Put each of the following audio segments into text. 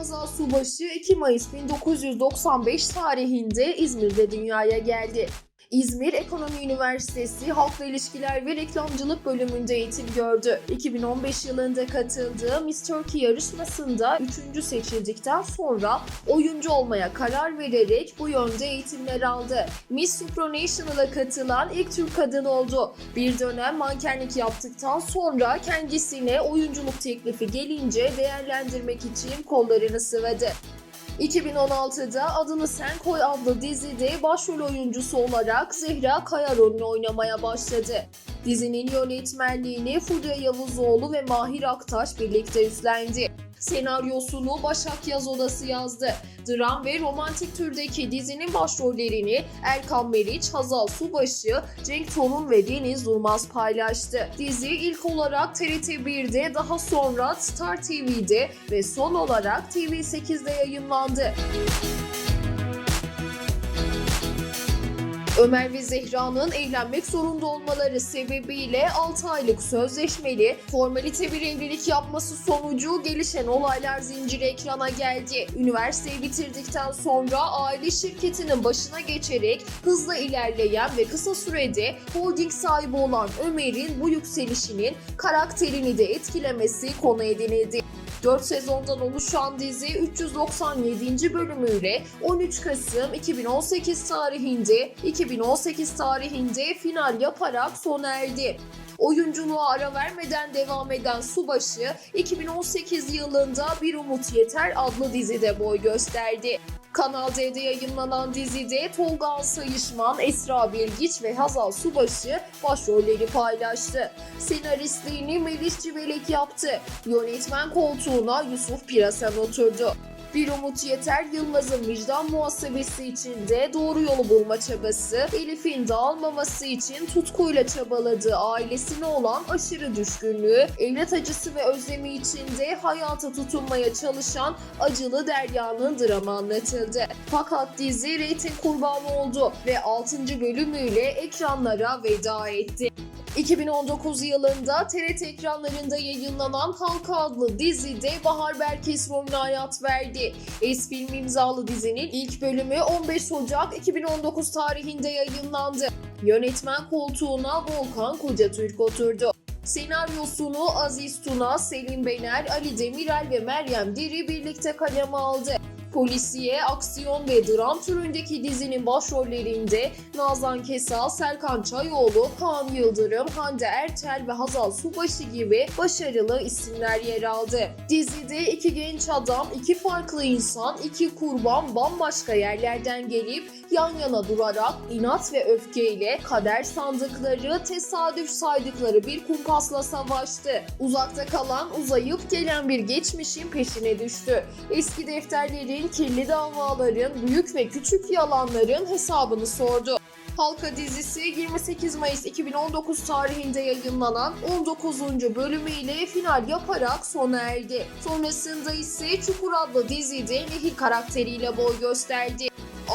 Hazal Subaşı 2 Mayıs 1995 tarihinde İzmir'de dünyaya geldi. İzmir Ekonomi Üniversitesi Halkla İlişkiler ve Reklamcılık bölümünde eğitim gördü. 2015 yılında katıldığı Miss Turkey yarışmasında 3. seçildikten sonra oyuncu olmaya karar vererek bu yönde eğitimler aldı. Miss Supranational'a katılan ilk Türk kadın oldu. Bir dönem mankenlik yaptıktan sonra kendisine oyunculuk teklifi gelince değerlendirmek için kollarını sıvadı. 2016'da Adını Sen Koy adlı dizide başrol oyuncusu olarak Zehra Kaya rolünü oynamaya başladı. Dizinin yönetmenliğini Fulya Yavuzoğlu ve Mahir Aktaş birlikte üstlendi. Senaryosunu Başak Yaz Odası yazdı. Dram ve romantik türdeki dizinin başrollerini Erkan Meriç, Hazal Subaşı, Cenk Tosun ve Deniz Durmaz paylaştı. Dizi ilk olarak TRT 1'de, daha sonra Star TV'de ve son olarak TV8'de yayınlandı. Ömer ve Zehra'nın evlenmek zorunda olmaları sebebiyle 6 aylık sözleşmeli, formalite bir evlilik yapması sonucu gelişen olaylar zinciri ekrana geldi. Üniversiteyi bitirdikten sonra aile şirketinin başına geçerek hızla ilerleyen ve kısa sürede holding sahibi olan Ömer'in bu yükselişinin karakterini de etkilemesi konu edinildi. 4 sezondan oluşan dizi 397. bölümüyle 13 Kasım 2018 tarihinde 2018 tarihinde final yaparak sona erdi. Oyunculuğa ara vermeden devam eden Subaşı 2018 yılında Bir Umut Yeter adlı dizide boy gösterdi. Kanal D'de yayınlanan dizide Tolga Sayışman, Esra Bilgiç ve Hazal Subaşı başrolleri paylaştı. Senaristliğini Melis Civelek yaptı. Yönetmen koltuğuna Yusuf Pirasen oturdu. Bir umut yeter Yılmaz'ın vicdan muhasebesi içinde doğru yolu bulma çabası, Elif'in dağılmaması için tutkuyla çabaladığı ailesine olan aşırı düşkünlüğü, evlat acısı ve özlemi içinde hayata tutunmaya çalışan acılı Derya'nın dramı anlatıldı. Fakat dizi reyting kurbanı oldu ve 6. bölümüyle ekranlara veda etti. 2019 yılında TRT ekranlarında yayınlanan Halka adlı dizide Bahar Berkes rolüne hayat verdi. Esfilm imzalı dizinin ilk bölümü 15 Ocak 2019 tarihinde yayınlandı. Yönetmen koltuğuna Volkan Kocatürk oturdu. Senaryosunu Aziz Tuna, Selim Bener, Ali Demirel ve Meryem Diri birlikte kaleme aldı. Polisiye, aksiyon ve dram türündeki dizinin başrollerinde Nazan Kesal, Serkan Çayoğlu, Kaan Yıldırım, Hande Erçel ve Hazal Subaşı gibi başarılı isimler yer aldı. Dizide iki genç adam, iki farklı insan, iki kurban bambaşka yerlerden gelip yan yana durarak inat ve öfkeyle kader sandıkları, tesadüf saydıkları bir kumpasla savaştı. Uzakta kalan, uzayıp gelen bir geçmişin peşine düştü. Eski defterlerin, kirli davaların, büyük ve küçük yalanların hesabını sordu. Halka dizisi 28 Mayıs 2019 tarihinde yayınlanan 19. bölümüyle final yaparak sona erdi. Sonrasında ise Çukur adlı dizide Nehir karakteriyle boy gösterdi.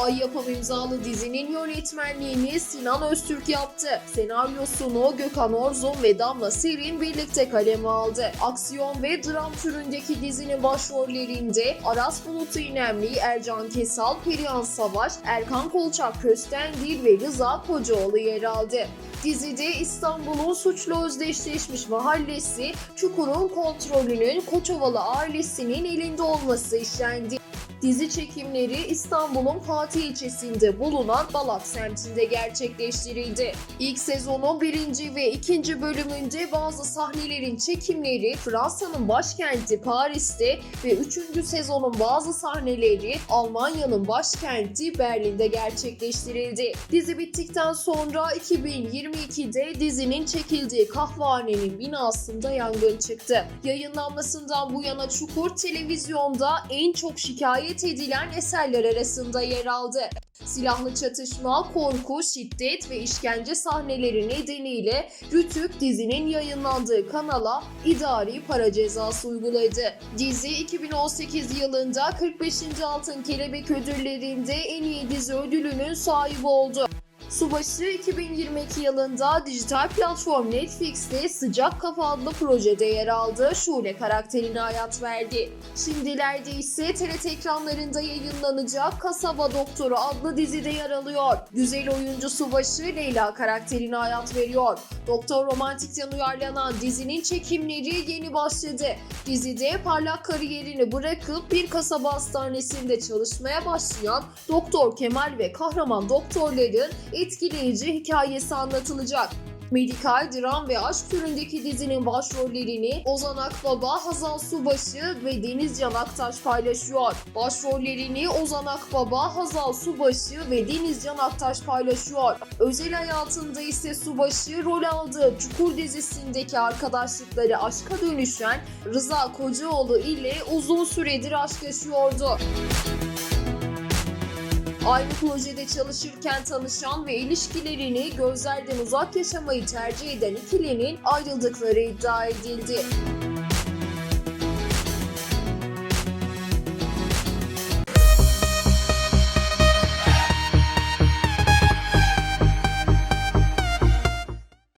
Ay Yapım imzalı dizinin yönetmenliğini Sinan Öztürk yaptı. Senaryosunu Gökhan Orzum ve Damla Serin birlikte kaleme aldı. Aksiyon ve dram türündeki dizinin başrollerinde Aras Bulut İynemli, Ercan Kesal, Perihan Savaş, Erkan Kolçak Köstendil ve Rıza Kocaoğlu yer aldı. Dizide İstanbul'un suçlu özdeşleşmiş mahallesi Çukur'un kontrolünün Koçovalı ailesinin elinde olması işlendi. Dizi çekimleri İstanbul'un Fatih ilçesinde bulunan Balat semtinde gerçekleştirildi. İlk sezonun birinci ve ikinci bölümünde bazı sahnelerin çekimleri Fransa'nın başkenti Paris'te ve üçüncü sezonun bazı sahneleri Almanya'nın başkenti Berlin'de gerçekleştirildi. Dizi bittikten sonra 2022'de dizinin çekildiği kahvehanenin binasında yangın çıktı. Yayınlanmasından bu yana Çukur televizyonda en çok şikayet edilen eserler arasında yer aldı. Silahlı çatışma, korku, şiddet ve işkence sahneleri nedeniyle Rütük dizinin yayınlandığı kanala idari para cezası uyguladı. Dizi 2018 yılında 45. Altın Kelebek Ödülleri'nde en iyi dizi ödülünün sahibi oldu. Subaşı 2022 yılında dijital platform Netflix'te Sıcak Kafa adlı projede yer aldı. Şule karakterine hayat verdi. Şimdilerde ise TRT ekranlarında yayınlanacak Kasaba Doktoru adlı dizide yer alıyor. Güzel oyuncu Subaşı Leyla karakterine hayat veriyor. Doktor Romantik'ten uyarlanan dizinin çekimleri yeni başladı. Dizide parlak kariyerini bırakıp bir kasaba hastanesinde çalışmaya başlayan Doktor Kemal ve kahraman doktorların etkileyici hikayesi anlatılacak. Medikal, dram ve aşk türündeki dizinin başrollerini Ozan Akbaba, Hazal Subaşı ve Deniz Can Aktaş paylaşıyor. Başrollerini Ozan Akbaba, Hazal Subaşı ve Deniz Can Aktaş paylaşıyor. Özel hayatında ise Subaşı rol aldığı Çukur dizisindeki arkadaşlıkları aşka dönüşen Rıza Kocaoğlu ile uzun süredir aşk yaşıyordu. Aynı projede çalışırken tanışan ve ilişkilerini gözlerden uzak yaşamayı tercih eden ikilinin ayrıldıkları iddia edildi.